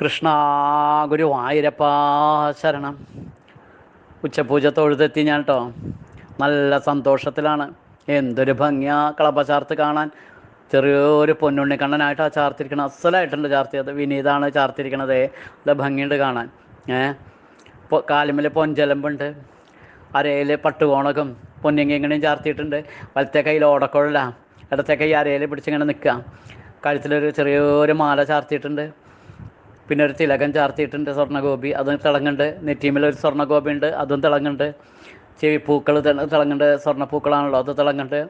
കൃഷ്ണ ഗുരുവായൂരപ്പ ശരണം. ഉച്ചപൂജ തൊഴുതെത്തി ഞാൻ കേട്ടോ നല്ല സന്തോഷത്തിലാണ്. എന്തൊരു ഭംഗിയാ കളപ്പ കാണാൻ. ചെറിയൊരു പൊന്നുണ്ണിക്കണ്ണനായിട്ട് ആ ചാർത്തിരിക്കണം അസലായിട്ടുണ്ട് ചാർത്തിയത് വിനീതാണ് ചാർത്തിരിക്കണത്. നല്ല ഭംഗിയുണ്ട് കാണാൻ. ഏ? പൊ കാലുമ്മൽ പൊഞ്ചലമ്പുണ്ട് അരയിൽ പട്ടുകോണകം പൊന്നിങ്ങനെയും ചാർത്തിയിട്ടുണ്ട്. വലത്തെ കയ്യിൽ ഓടക്കുഴല ഇടത്തെ കൈ അരയിൽ പിടിച്ചിങ്ങനെ നിൽക്കുക കഴുത്തിലൊരു ചെറിയൊരു മാല ചാർത്തിയിട്ടുണ്ട്. പിന്നെ ഒരു തിലകം ചാർത്തിയിട്ടുണ്ട് സ്വർണഗോപി. അതും തിളങ്ങുണ്ട്. നെറ്റീമിൽ ഒരു സ്വർണഗോപി ഉണ്ട്. അതും ചെവി ചെവിപ്പൂക്കൾ തിളങ്ങുണ്ട്. സ്വർണപ്പൂക്കളാണല്ലോ അത് തിളങ്ങുണ്ട്.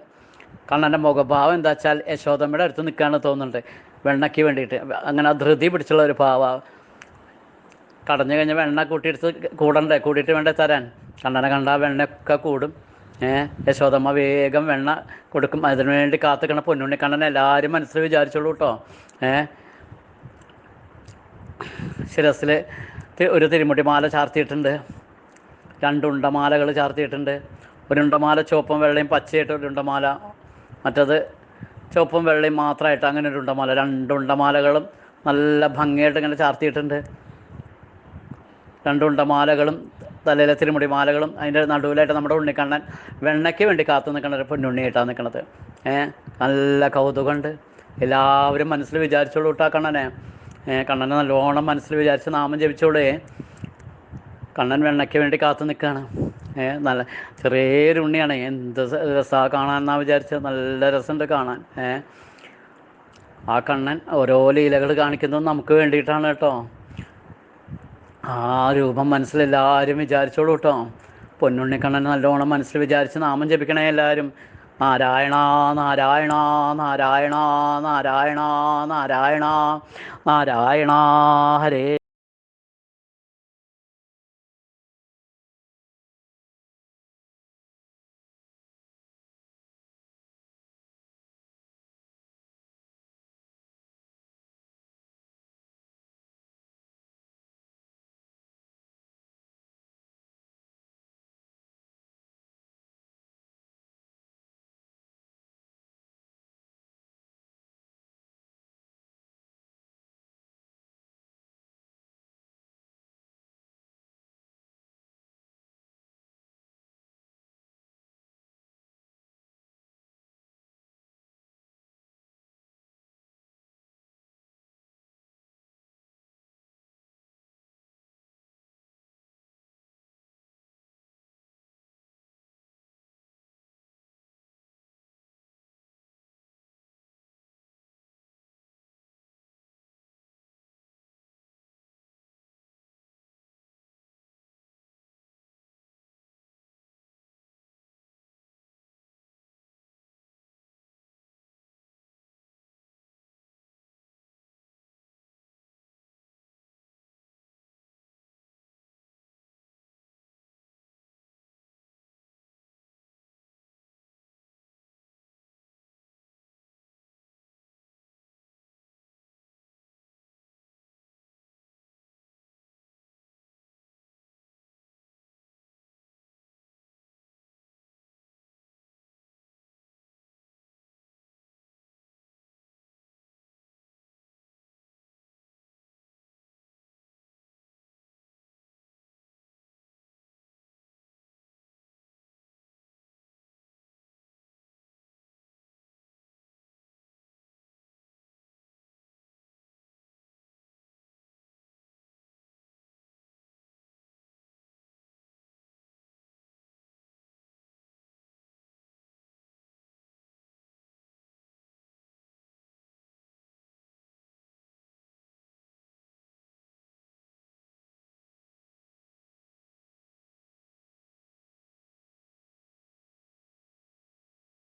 കണ്ണന്റെ മുഖഭാവം എന്താ വെച്ചാൽ യശോദമ്മയുടെ അടുത്ത് നിൽക്കുകയാണ് തോന്നുന്നുണ്ട്. വെണ്ണയ്ക്ക് വേണ്ടിയിട്ട്. അങ്ങനെ ധൃതി പിടിച്ചുള്ള ഒരു ഭാവ. കടഞ്ഞു കഴിഞ്ഞാൽ വെണ്ണ കൂട്ടിയെടുത്ത് കൂടണ്ടേ? കൂട്ടിയിട്ട് വേണ്ടേ തരാൻ? കണ്ണനെ കണ്ടാൽ വെണ്ണയൊക്കെ കൂടും. ഏഹ് യശോദമ്മ വേഗം വെണ്ണ കൊടുക്കും. അതിനു വേണ്ടി കാത്തുക്കണ പൊന്നുണ്ണി കണ്ണൻ എല്ലാവരും മനസ്സിൽ വിചാരിച്ചോളൂ കേട്ടോ ഏ ശിരസിൽ ഒരു തിരുമുടി മാല ചാർത്തിയിട്ടുണ്ട്. രണ്ട് ഉണ്ടമാലകൾ ചാർത്തിയിട്ടുണ്ട്. ഒരു ഉണ്ടമാല ചുവപ്പും വെള്ളയും പച്ചയായിട്ട് ഒരു ഉണ്ടമാല മറ്റത് ചുവപ്പും വെള്ളയും മാത്രമായിട്ട് അങ്ങനെ ഒരു ഉണ്ടമാല രണ്ട് ഉണ്ടമാലകളും നല്ല ഭംഗിയായിട്ട് ഇങ്ങനെ ചാർത്തിയിട്ടുണ്ട്. രണ്ട് ഉണ്ടമാലകളും തലയിലെ തിരുമുടി മാലകളും അതിന്റെ നടുവിലായിട്ട് നമ്മുടെ ഉണ്ണിക്കണ്ണൻ വെണ്ണയ്ക്ക് വേണ്ടി കാത്തു നിൽക്കുന്ന ഒരു പൊന്നുണ്ണിയായിട്ടാണ് നിൽക്കുന്നത്. ഏഹ് നല്ല കൗതുകമുണ്ട്. എല്ലാവരും മനസ്സിൽ വിചാരിച്ചോളൂ കണ്ണനെ. കണ്ണനെ നല്ലോണം മനസ്സിൽ വിചാരിച്ച് നാമം ജപിച്ചോളേ. കണ്ണൻ വെണ്ണയ്ക്ക് വേണ്ടി കാത്തു നിൽക്കുകയാണ് നല്ല ചെറിയൊരു ഉണ്ണിയാണ്. എന്ത് രസമാണ് കാണാമെന്നാണ് വിചാരിച്ചത് നല്ല രസമുണ്ട് കാണാൻ. ആ കണ്ണൻ ഓരോ ലീലകൾ കാണിക്കുന്നത് നമുക്ക് വേണ്ടിയിട്ടാണ് കേട്ടോ. ആ രൂപം മനസ്സിലെല്ലാവരും വിചാരിച്ചോളൂ കേട്ടോ. പൊന്നുണ്ണിക്കണ്ണൻ നല്ലോണം മനസ്സിൽ വിചാരിച്ച് നാമം ജപിക്കണേ എല്ലാവരും നാരായണ നാരായണ നാരായണ നാരായണ നാരായണ നാരായണ ഹരേ